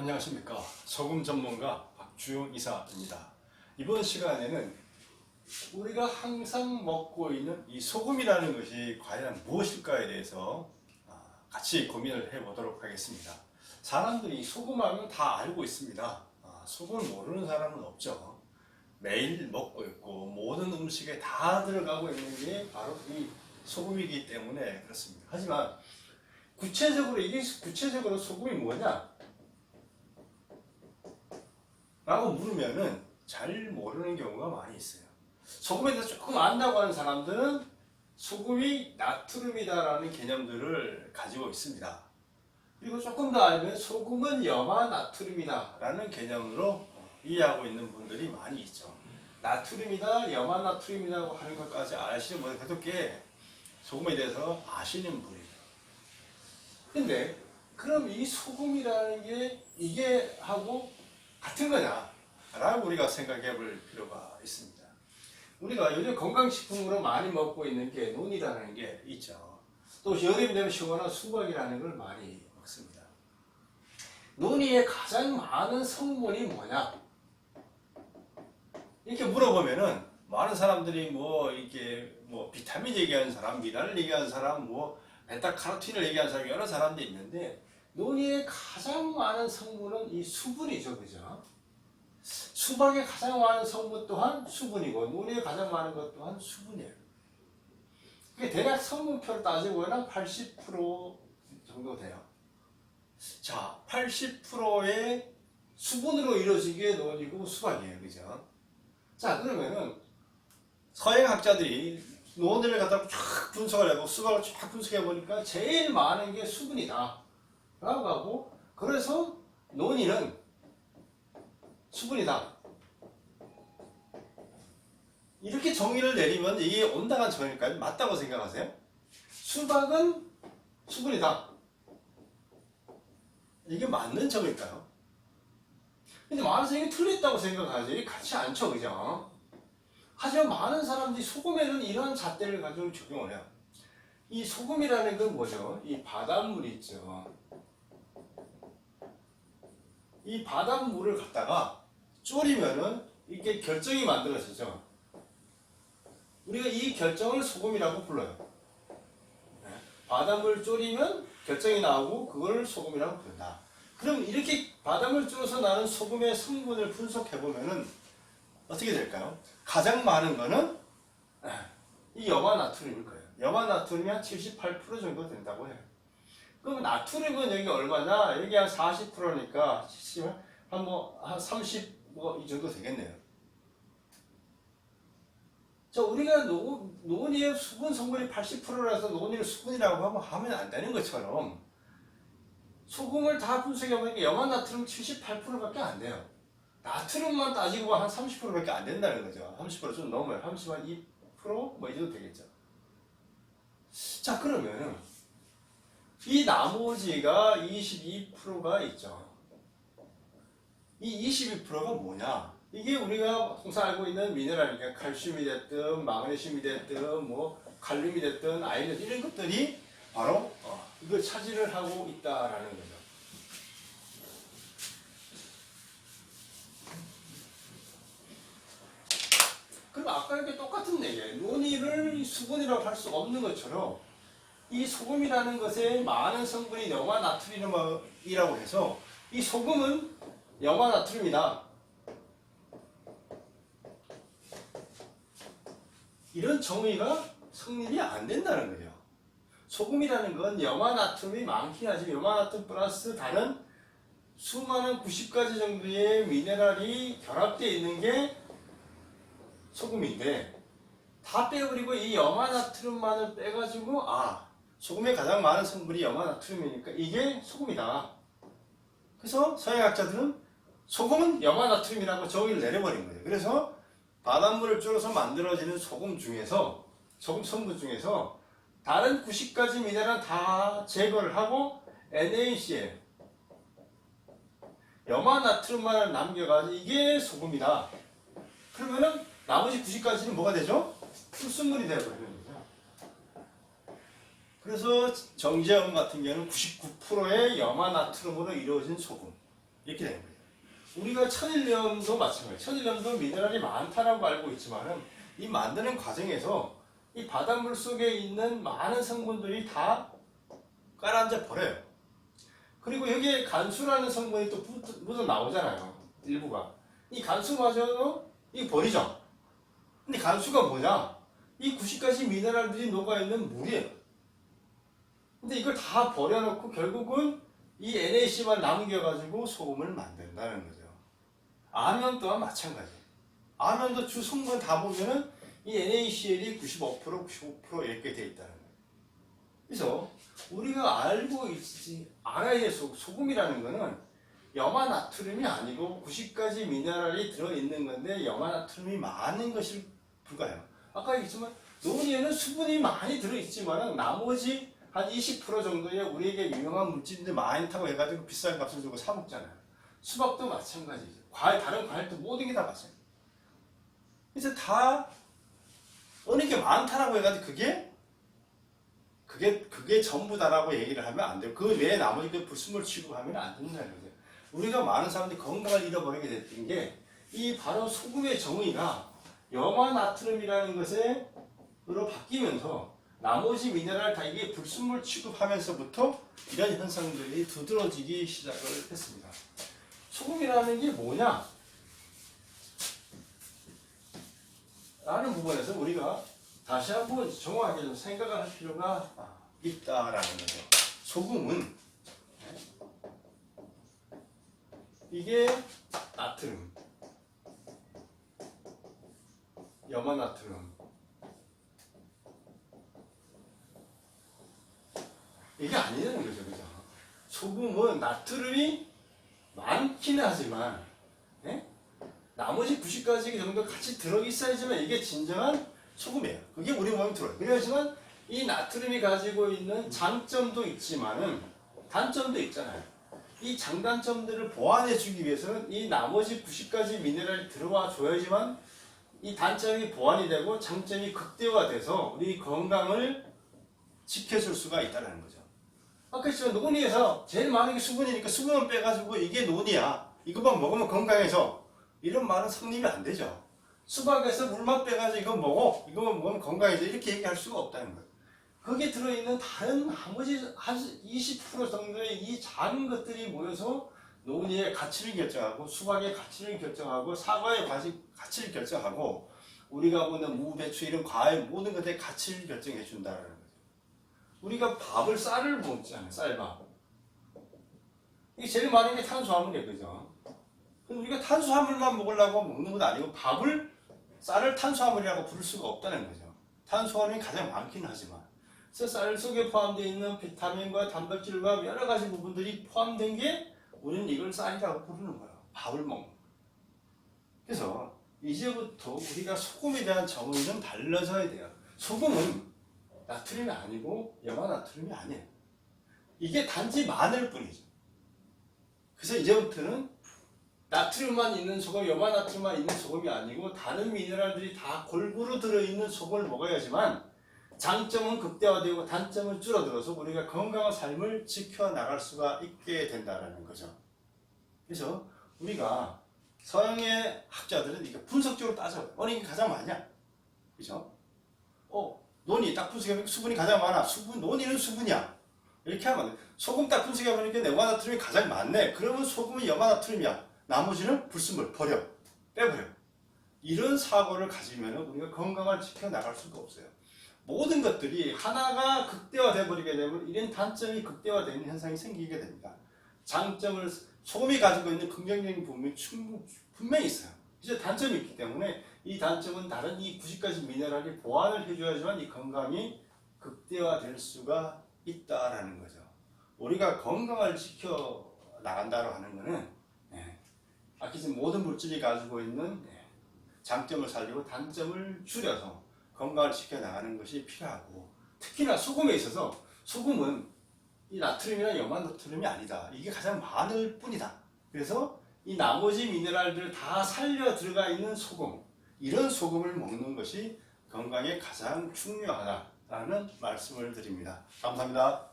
안녕하십니까 소금 전문가 박주영 이사입니다. 이번 시간에는 우리가 항상 먹고 있는 이 소금이라는 것이 과연 무엇일까에 대해서 아, 같이 고민을 해 보도록 하겠습니다. 사람들이 소금 하면 다 알고 있습니다. 아, 소금을 모르는 사람은 없죠. 매일 먹고 있고 모든 음식에 다 들어가고 있는 게 바로 이 소금이기 때문에 그렇습니다. 하지만 구체적으로 이게 구체적으로 소금이 뭐냐? 라고 물으면은 잘 모르는 경우가 많이 있어요. 소금에 대해서 조금 안다고 하는 사람들은 소금이 나트륨이다라는 개념들을 가지고 있습니다. 그리고 조금 더 알면 소금은 염화 나트륨이다라는 개념으로 이해하고 있는 분들이 많이 있죠. 나트륨이다, 염화 나트륨이라고 하는 것까지 아시는 분들 그래도 꽤 소금에 대해서 아시는 분이에요. 근데 그럼 이 소금이라는 게 이게 하고 같은 거냐? 라고 우리가 생각해 볼 필요가 있습니다. 우리가 요즘 건강식품으로 많이 먹고 있는 게 논이라는 게 있죠. 또 여름이 되면 시원한 수박이라는 걸 많이 먹습니다. 논이의 가장 많은 성분이 뭐냐? 이렇게 물어보면은 많은 사람들이 뭐 이게 뭐 비타민 얘기하는 사람, 미네랄 얘기하는 사람, 뭐 베타카로틴을 얘기하는 사람 여러 사람들이 있는데 논이의 가장 많은 성분은 이 수분이죠, 그죠? 수박의 가장 많은 성분 또한 수분이고 논의 가장 많은 것 또한 수분이에요. 그게 대략 성분표를 따져보면 80% 정도 돼요. 자, 80%의 수분으로 이루어진 게 논이고 수박이에요, 그죠? 자, 그러면은 서양학자들이 논을 갖다가 쫙 분석을 해보고 수박을 쫙 분석해 보니까 제일 많은 게 수분이다. 라고 하고 그래서 논이는 수분이다. 이렇게 정의를 내리면 이게 온당한 정의일까요? 맞다고 생각하세요? 수박은 수분이다. 이게 맞는 정의일까요? 근데 많은 사람이 틀렸다고 생각하지 같이 않죠, 그죠? 하지만 많은 사람들이 소금에는 이런 잣대를 가지고 적용을 해요. 이 소금이라는 건 뭐죠? 이 바닷물 있죠. 이 바닷물을 갖다가 졸이면은 이게 결정이 만들어지죠. 우리가 이 결정을 소금이라고 불러요. 네. 바닷물 졸이면 결정이 나오고 그걸 소금이라고 부른다. 그럼 이렇게 바닷물 졸여서 나는 소금의 성분을 분석해 보면은 어떻게 될까요? 가장 많은 거는 네, 이 염화 나트륨일 거예요. 염화 나트륨이 한 78% 정도 된다고 해요. 그럼 나트륨은 여기 얼마냐? 여기 한 40%니까 한뭐한 30, 뭐이 정도 되겠네요. 자, 우리가 노, 논이의 수분 성분이 80%라서 논이를 수분이라고 하면, 하면 안 되는 것처럼 소금을 다 분석해보니까 염화 나트륨 78%밖에 안 돼요. 나트륨만 따지고 한 30%밖에 안 된다는 거죠. 30%좀 넘어요. 32%? 뭐 이 정도 되겠죠. 자, 그러면은 이 나머지가 22%가 있죠. 이 22%가 뭐냐? 이게 우리가 항상 알고 있는 미네랄이니까 칼슘이 됐든 마그네슘이 됐든 뭐 칼륨이 됐든 아이른 이런 것들이 바로 어, 이걸 차지를 하고 있다라는 거죠. 그럼 아까 이렇게 똑같은 얘기예요. 논의를 수분이라고 할 수 없는 것처럼 이 소금이라는 것에 많은 성분이 염화 나트륨이라고 해서 이 소금은 염화 나트륨이다. 이런 정의가 성립이 안 된다는 거죠. 소금이라는 건 염화 나트륨이 많긴 하지만 염화 나트륨 플러스 다른 수많은 90가지 정도의 미네랄이 결합되어 있는 게 소금인데 다 빼버리고 이 염화 나트륨만을 빼가지고 아 소금의 가장 많은 성분이 염화 나트륨이니까 이게 소금이다. 그래서 서양학자들은 소금은 염화 나트륨이라고 정의를 내려버린 거예요. 그래서 바닷물을 줄여서 만들어지는 소금 중에서 소금 성분 중에서 다른 90가지 미네랄은 다 제거를 하고 NaCl 염화 나트륨만을 남겨가지고 이게 소금이다. 그러면은 나머지 90가지는 뭐가 되죠? 풀순물이 거죠. 그래서 정제염 같은 경우는 99%의 염화 나트륨으로 이루어진 소금이 이렇게 되는 거예요. 우리가 천일염도 마찬가지예요. 천일염도 미네랄이 많다라고 알고 있지만은 이 만드는 과정에서 이 바닷물 속에 있는 많은 성분들이 다 깔아앉아 버려요. 그리고 여기에 간수라는 성분이 또 묻어 나오잖아요. 일부가. 이 간수마저도 이 버리죠. 근데 간수가 뭐냐? 이 90가지 미네랄들이 녹아있는 물이에요. 근데 이걸 다 버려놓고 결국은 이 NaC만 남겨가지고 소금을 만든다는 거죠. 아면 또한 마찬가지. 아면도 주 성분 다 보면은 이 NaCl이 95% 95% 이렇게 돼 있다는 거예요. 그래서 우리가 알고 있지 알아야 될 소, 소금이라는 거는 염화나트륨이 아니고 90가지 미네랄이 들어있는 건데 염화나트륨이 많은 것이 불과해요. 아까 얘기했지만 논이에는 수분이 많이 들어있지만 나머지 한 20% 정도의 우리에게 유용한 물질인데 많다고 해가지고 비싼 값을 주고 사 먹잖아요. 수박도 마찬가지죠. 과일 다른 과일도 모든 게 다 마찬가지. 그래서 다 어느 게 많다라고 해가지고 그게 그게 그게 전부다라고 얘기를 하면 안 돼요. 그 외에 나머지 그 불순물 취급하면 안 된다는 거죠. 우리가 많은 사람들이 건강을 잃어버리게 됐던 게 이 바로 소금의 정의가 염화 나트륨이라는 것에 으로 바뀌면서 나머지 미네랄 다 이게 불순물 취급하면서부터 이런 현상들이 두드러지기 시작을 했습니다. 소금이라는 게 뭐냐? 라는 부분에서 우리가 다시 한번 정확하게 좀 생각을 할 필요가 있다라는 거죠. 소금은 이게 나트륨, 염화나트륨, 이게 아니라는 거죠, 그죠? 소금은 나트륨이 많기는 하지만, 예? 나머지 90가지 정도 같이 들어있어야지만 이게 진정한 소금이에요. 그게 우리 몸에 들어요. 그렇지만 이 나트륨이 가지고 있는 장점도 있지만은 단점도 있잖아요. 이 장단점들을 보완해주기 위해서는 이 나머지 90가지 미네랄이 들어와 줘야지만 이 단점이 보완이 되고 장점이 극대화돼서 우리 건강을 지켜줄 수가 있다는 거죠. 아까 했지만 논이에서 제일 많은 게 수분이니까 수분만 빼가지고 이게 논이야. 이것만 먹으면 건강해져. 이런 말은 성립이 안 되죠. 수박에서 물만 빼가지고 이거 먹어. 이거만 먹으면 건강해져. 이렇게 얘기할 수가 없다는 거예요. 거기에 들어있는 다른 나머지 한 20% 정도의 이 작은 것들이 모여서 논의의 가치를 결정하고 수박의 가치를 결정하고 사과의 가치, 가치를 결정하고 우리가 보는 무, 배추 이런 과일 모든 것의 가치를 결정해 준다는 거죠. 우리가 밥을 쌀을 먹잖아요. 쌀밥. 이게 제일 많은 게 탄수화물이에요. 그죠? 우리가 탄수화물만 먹으려고 먹는 건 아니고 밥을 쌀을 탄수화물이라고 부를 수가 없다는 거죠. 탄수화물이 가장 많긴 하지만 그래서 쌀 속에 포함되어 있는 비타민과 단백질과 여러 가지 부분들이 포함된 게 우리는 이걸 쌀이라고 부르는 거예요. 밥을 먹는 거. 그래서 이제부터 우리가 소금에 대한 정의는 달라져야 돼요. 소금은 나트륨이 아니고 염화 나트륨이 아니에요. 이게 단지 마늘 뿐이죠. 그래서 이제부터는 나트륨만 있는 소금, 염화 나트륨만 있는 소금이 아니고 다른 미네랄들이 다 골고루 들어있는 소금을 먹어야지만 장점은 극대화되고 단점은 줄어들어서 우리가 건강한 삶을 지켜나갈 수가 있게 된다는 거죠. 그래서 우리가 서양의 학자들은 이게 분석적으로 따져요. 게 가장 많냐? 그죠? 어, 논이 딱 분석해보니까 수분이 가장 많아. 수분, 논이는 수분이야. 이렇게 하면 돼. 소금 딱 분석해보니까 염화나트륨이 가장 많네. 그러면 소금은 염화나트륨이야. 나머지는 불순물 버려. 빼버려. 이런 사고를 가지면 우리가 건강을 지켜나갈 수가 없어요. 모든 것들이 하나가 극대화돼 버리게 되면 이런 단점이 극대화되는 현상이 생기게 됩니다. 장점을 소금이 가지고 있는 긍정적인 부분이 충분 분명히 있어요. 이제 단점이 있기 때문에 이 단점은 다른 이 90가지 미네랄이 보완을 해줘야지만 이 건강이 극대화될 수가 있다라는 거죠. 우리가 건강을 지켜 나간다고 하는 거는 예, 전 모든 물질이 가지고 있는 예, 장점을 살리고 단점을 줄여서 건강을 지켜 나가는 것이 필요하고 특히나 소금에 있어서 소금은 이 나트륨이나 염화 나트륨이 아니다. 이게 가장 많을 뿐이다. 그래서 이 나머지 미네랄들 다 살려 들어가 있는 소금 이런 소금을 먹는 것이 건강에 가장 중요하다라는 말씀을 드립니다. 감사합니다.